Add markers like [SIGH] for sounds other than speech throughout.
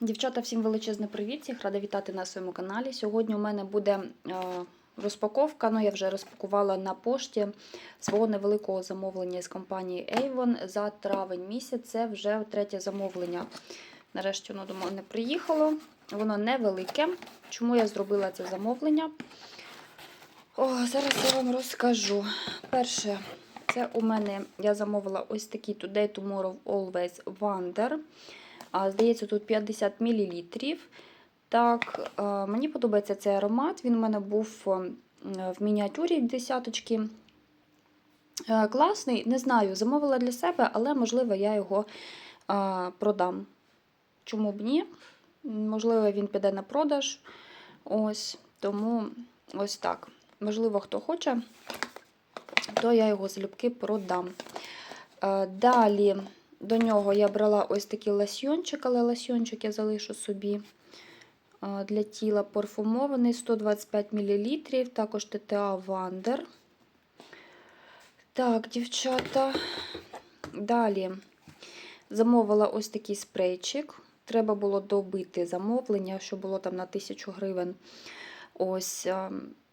Дівчата, всім величезний привіт! Всіх рада вітати на своєму каналі. Сьогодні у мене буде е, розпаковка. Ну, я вже розпакувала на пошті свого невеликого замовлення з компанії Avon за травень місяць. Це вже третє замовлення. Нарешті воно до мене приїхало. Воно невелике. Чому я зробила це замовлення? О, зараз я вам розкажу. Перше, це у мене я замовила ось такий Today Tomorrow Always Wonder. А, Здається, тут 50 мл. Так, е, мені подобається цей аромат. Він у мене був е, в мініатюрі десяточки. Е, Класний, не знаю, замовила для себе, але, можливо, я його продам. Чому б ні? Можливо, він піде на продаж. Ось, тому ось так. Можливо, хто хоче, то я його залюбки продам. Далі. До нього я брала ось такий ласьйончик, але ласьйончик я залишу собі для тіла парфумований 125 мл, також ТТА Вандер. Так, дівчата. Далі замовила ось такий спрейчик. Треба було добити замовлення, що було там на 1000 гривень. Ось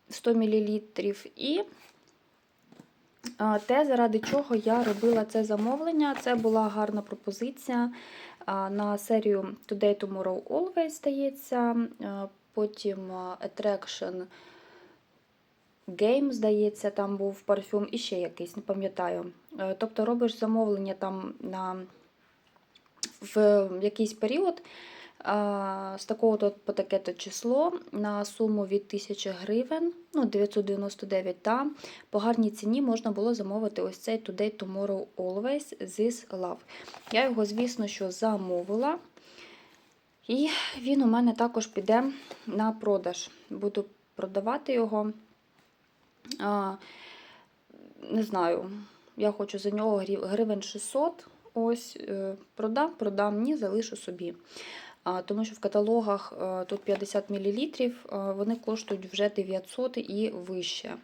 100 мл. І те, заради чого я робила це замовлення, це була гарна пропозиція на серію Today Tomorrow Always здається. Потім Attraction Game, здається, там був парфюм і ще якийсь, не пам'ятаю. Тобто робиш замовлення там на в якийсь період з такого то по таке то число на суму від 1000 гривень, ну 999, та по гарній ціні можна було замовити ось цей Today Tomorrow Always This Love. Я його, звісно, що замовила. І він у мене також піде на продаж. Буду продавати його. А, Не знаю, я хочу за нього гривень 600. Ось, е, продам, продам, ні, залишу собі тому що в каталогах е, тут 50 мл, е, вони коштують вже 900 і вище.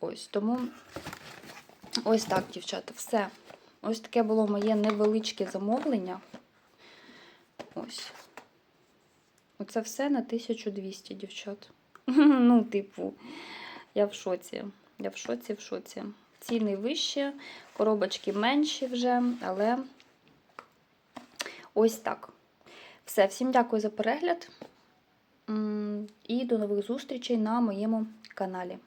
Ось, Тому ось так, дівчата, все. Ось таке було моє невеличке замовлення. Ось. Оце все на 1200, дівчат. [LAUGHS] Ну, типу, я в шоці. Я в шоці, в шоці. Ціни вищі, коробочки менші вже, але ось так. Все, всім дякую за перегляд і до нових зустрічей на моєму каналі.